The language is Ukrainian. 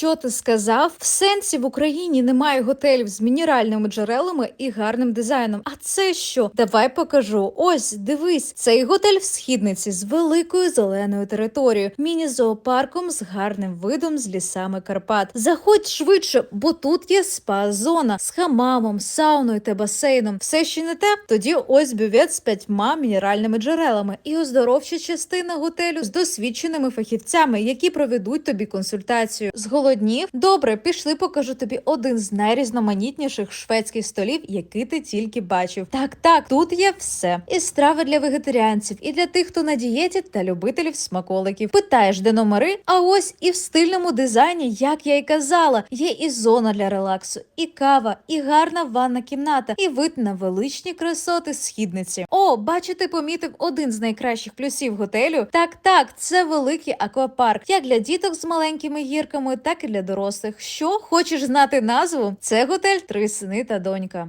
Що ти сказав? В сенсі в Україні немає готелів з мінеральними джерелами і гарним дизайном. А це що? Давай покажу. Ось дивись, цей готель в східниці з великою зеленою територією, міні-зоопарком з гарним видом з лісами Карпат. Заходь швидше, бо тут є спа-зона з хамамом, сауною та басейном. Все ще не те? Тоді ось бювет з п'ятьма мінеральними джерелами і оздоровча частина готелю з досвідченими фахівцями, які проведуть тобі консультацію. Зголоднів? Добре, пішли, покажу тобі один з найрізноманітніших шведських столів, який ти тільки бачив. Так, так, тут є все. І страви для вегетаріанців, і для тих, хто на дієті та любителів смаколиків. Питаєш, де номери? А ось і в стильному дизайні, як я й казала, є і зона для релаксу, і кава, і гарна ванна кімната, і вид на величні красоти східниці. О, бачу, ти помітив один з найкращих плюсів готелю. Так, так, це великий аквапарк, як для діток з маленькими гірками, так для дорослих. Що хочеш знати назву? Це готель Три сини та донька.